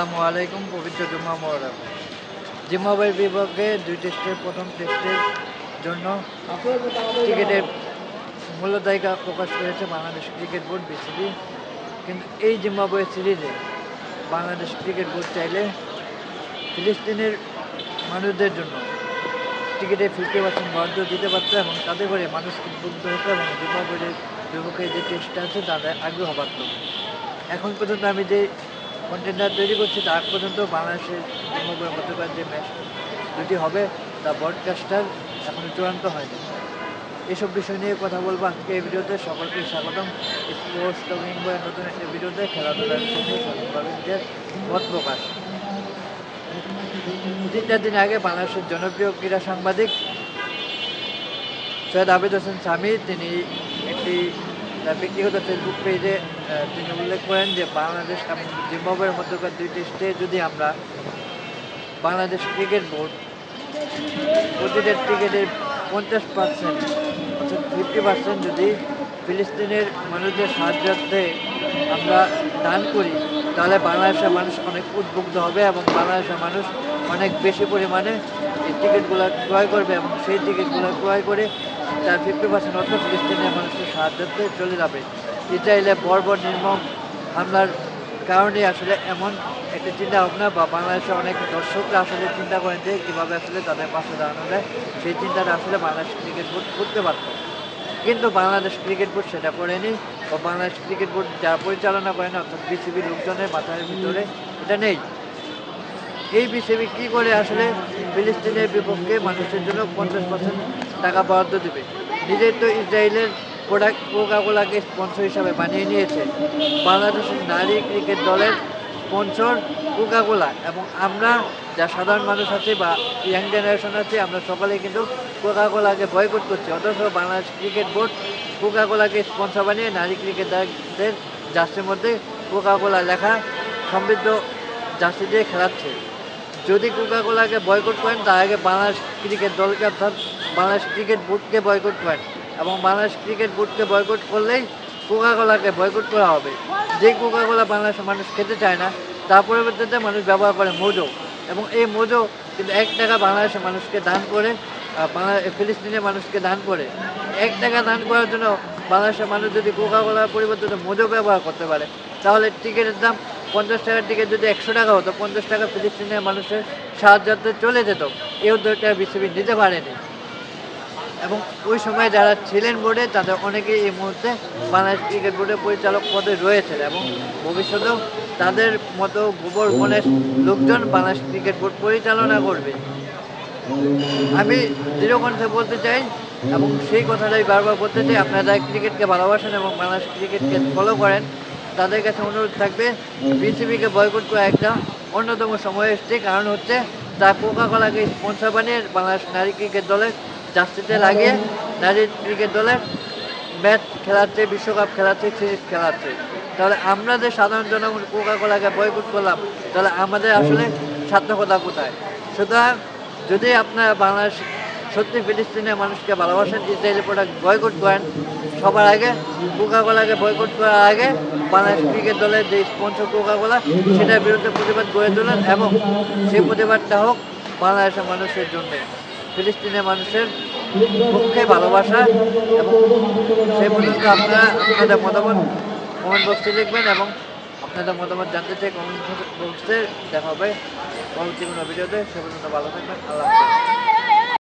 আসসালামু আলাইকুম, পবিত্র জুম্মা মোহরম জিম্বাবুয়ের বিপক্ষে দুই টেস্টের প্রথম টেস্টের জন্য ক্রিকেটের মূল্য তালিকা প্রকাশ করেছে বাংলাদেশ ক্রিকেট বোর্ড, বিসিবি। কিন্তু এই জিম্বাবুয়ে সিরিজে বাংলাদেশ ক্রিকেট বোর্ড চাইলে ফিলিস্তিনের মানুষদের জন্য টিকিটে ফিফটি পার্সেন্ট বরাদ্দ দিতে পারতো এবং তাতে করে মানুষ উদ্বুদ্ধ হতো এবং জিম্বাবুয়ের বিপক্ষে যে টেস্টটা আছে তাদের আগ্রহ বাড়ত। এখন পর্যন্ত আমি যে কন্টেন্টার তৈরি করছি তার পর্যন্ত বাংলাদেশের জিম্বাবুয়ের মধ্যকার যে ম্যাচ দুটি হবে, তা ব্রডকাস্টার এখনও চূড়ান্ত হয়নি। এসব বিষয় নিয়ে কথা বলব আজকে এই ভিডিওতে। সকলকে স্বাগতম। স্পোর্টস টকিং নতুন একটা ভিডিওতে খেলাধুলার সঙ্গে মত প্রকাশ। তিন চার দিন আগে বাংলাদেশের জনপ্রিয় ক্রীড়া সাংবাদিক সৈয়দ আবিদ হোসেন স্বামী, তিনি একটি, তার ব্যক্তিগত ফেসবুক পেজে তিনি উল্লেখ করেন যে বাংলাদেশ এবং জিম্বাবুয়ের মধ্যকার দুই টেস্টে যদি আমরা বাংলাদেশ ক্রিকেট বোর্ড প্রতিটা টিকেটের পঞ্চাশ পার্সেন্ট অর্থাৎ ফিফটি পার্সেন্ট যদি ফিলিস্তিনের মানুষদের সাহায্যার্থে আমরা দান করি, তাহলে বাংলাদেশের মানুষ অনেক উদ্বুদ্ধ হবে এবং বাংলাদেশের মানুষ অনেক বেশি পরিমাণে এই টিকিটগুলো ক্রয় করবে এবং সেই টিকিটগুলো ক্রয় করে তার ফিফটি পার্সেন্ট অর্থ ফিলিস্তিনের মানুষের সাহায্যার্থে চলে যাবে। ইসরায়েলে বর্বর নির্মম হামলার কারণে আসলে এমন একটা চিন্তা ভাবনা বা বাংলাদেশের অনেক দর্শকরা আসলে চিন্তা করেন যে কীভাবে আসলে তাদের পাশে দাঁড়ানো যায়। সেই চিন্তাটা আসলে বাংলাদেশ ক্রিকেট বোর্ড করতে পারত। কিন্তু বাংলাদেশ ক্রিকেট বোর্ড সেটা করেনি বা বাংলাদেশ ক্রিকেট বোর্ড যারা পরিচালনা করেন, অর্থাৎ বিসিবি লোকজনের মাথার ভিতরে এটা নেই। এই বিসিবি কী করে আসলে ফিলিস্তিনের বিপক্ষে মানুষের জন্য পঞ্চাশ পার্সেন্ট টাকা বরাদ্দ দেবে? নিজের তো ইসরায়েলের প্রোডাক্ট কোকাকোলাকে স্পন্সর হিসাবে বানিয়ে নিয়েছে। বাংলাদেশের নারী ক্রিকেট দলের স্পন্সর কোকাকোলা এবং আমরা যা সাধারণ মানুষ আছে বা ইয়াং জেনারেশন আছে, আমরা সকলে কিন্তু কোকাকোলাকে বয়কট করছি। অথচ বাংলাদেশ ক্রিকেট বোর্ড কোকাকোলাকে স্পন্সর বানিয়ে নারী ক্রিকেটারদের জার্সির মধ্যে কোকাকোলা লেখা সমৃদ্ধ জার্সি দিয়ে খেলাচ্ছে। যদি কোকাকোলাকে বয়কট করেন, তার আগে বাংলাদেশ ক্রিকেট দলকে অর্থাৎ বাংলাদেশ ক্রিকেট বোর্ডকে বয়কট করেন। এবং বাংলাদেশ ক্রিকেট বোর্ডকে বয়কট করলেই কোকাকোলাকে বয়কট করা হবে। যে কোকাকোলা বাংলাদেশের মানুষ খেতে চায় না, তার পরিবর্তে মানুষ ব্যবহার করে মোজো। এবং এই মোজো কিন্তু এক টাকা বাংলাদেশের মানুষকে দান করে বাংলা ফিলিস্তিনের মানুষকে দান করে। এক টাকা দান করার জন্য বাংলাদেশের মানুষ যদি কোকাকোলার পরিবর্তে মোজো ব্যবহার করতে পারে, তাহলে টিকিটের দাম পঞ্চাশ টাকার টিকিট যদি একশো টাকা হতো, পঞ্চাশ টাকা ফিলিস্তিনের মানুষের সাহায্যার্থে চলে যেত। এই উদ্যোগটা বিসিবি নিতে পারেনি। এবং ওই সময় যারা ছিলেন বোর্ডে, তাদের অনেকেই এই মুহূর্তে বাংলাদেশ ক্রিকেট বোর্ডের পরিচালক পদে রয়েছেন এবং ভবিষ্যতেও তাদের মতো গোবর বনের লোকজন বাংলাদেশ ক্রিকেট বোর্ড পরিচালনা করবে। আমি দৃঢ়কণ্ঠে বলতে চাই এবং সেই কথাটাই বারবার বলতে চাই, আপনারা যারা ক্রিকেটকে ভালোবাসেন এবং বাংলাদেশ ক্রিকেটকে ফলো করেন, তাদের কাছে অনুরোধ থাকবে, বিসিবিকে বয়কট করা একটা অন্যতম সময় এসছে, কারণ হচ্ছে তার কোকাকোলাকে স্পন্সর বানিয়ে বাংলাদেশ নারী ক্রিকেট দলের জার্সিতে লাগিয়ে নারী ক্রিকেট দলের ম্যাচ খেলাচ্ছে, বিশ্বকাপ খেলাচ্ছে, সিরিজ খেলাচ্ছে। তাহলে আমরা যে সাধারণ জনগণ কোকা কোকাকোলাকে বয়কট করলাম, তাহলে আমাদের আসলে সার্থকতা কোথায়? সুতরাং যদি আপনারা বাংলাদেশ সত্যি ফিলিস্তিনের মানুষকে ভালোবাসেন, ইসরায়েলি প্রোডাক্ট বয়কট করেন, সবার আগে কোকাকোলাকে বয়কট করার আগে বাংলাদেশ ক্রিকেট দলের যে স্পন্সর কোকাকোলা সেটার বিরুদ্ধে প্রতিবাদ গড়ে তোলেন এবং সেই প্রতিবাদটা হোক বাংলাদেশের মানুষের জন্য। ফিলিস্তিনের মানুষের মুখে ভালোবাসা এবং সে পর্যন্ত আপনারা আপনাদের মতামত কমেন্ট বক্সে লিখবেন এবং আপনাদের মতামত জানতে চাই কমেন্ট বক্সে দেখা হবে পরবর্তী কোনো ভিডিওতে, সে পর্যন্ত ভালো থাকবেন, আল্লাহ হাফেজ।